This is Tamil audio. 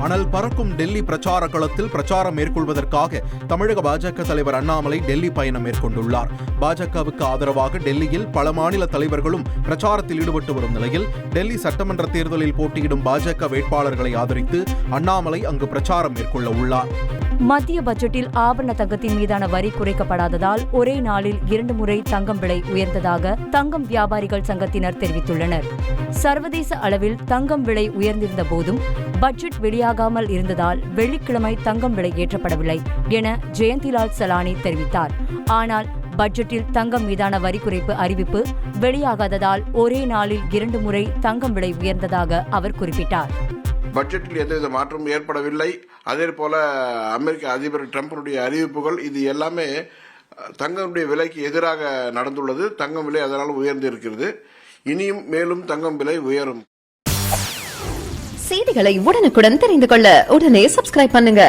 மணல் பறக்கும் டெல்லி பிரச்சார களத்தில் பிரச்சாரம் மேற்கொள்வதற்காக தமிழக பாஜக தலைவர் அண்ணாமலை டெல்லி பயணம் மேற்கொண்டுள்ளார். பாஜகவுக்கு ஆதரவாக டெல்லியில் பல மாநில தலைவர்களும் பிரச்சாரத்தில் ஈடுபட்டு வரும் நிலையில் டெல்லி சட்டமன்ற தேர்தலில் போட்டியிடும் பாஜக வேட்பாளர்களை ஆதரித்து அண்ணாமலை அங்கு பிரச்சாரம் மேற்கொள்ள உள்ளார். மத்திய பட்ஜெட்டில் ஆபரண தங்கத்தின் மீதான வரி குறைக்கப்படாததால் ஒரே நாளில் இரண்டு முறை தங்கம் விலை உயர்ந்ததாக தங்கம் வியாபாரிகள் சங்கத்தினர் தெரிவித்துள்ளனர். சர்வதேச அளவில் தங்கம் விலை உயர்ந்திருந்த போதும் பட்ஜெட் வெளியாகாமல் இருந்ததால் வெள்ளிக்கிழமை தங்கம் விலை ஏற்றப்படவில்லை என ஜெயந்திலால் சலானி தெரிவித்தார். ஆனால் பட்ஜெட்டில் தங்கம் மீதான வரி குறைப்பு அறிவிப்பு வெளியாகாததால் ஒரே நாளில் இரண்டு முறை தங்கம் விலை உயர்ந்ததாக அவர் குறிப்பிட்டார். பட்ஜெட்டில் எந்தவித மாற்றமும் ஏற்படவில்லை. அதே போல அமெரிக்க அதிபர் ட்ரம்பினுடைய அறிவிப்புகள் இது எல்லாமே தங்கனுடைய விலைக்கு எதிராக நடந்துள்ளது. தங்கம் விலை அதனால் உயர்ந்து இருக்கிறது. இனியும் மேலும் தங்கம் விலை உயரும். செய்திகளை உடனுக்குடன் தெரிந்து கொள்ள உடனே சப்ஸ்கிரைப் பண்ணுங்க.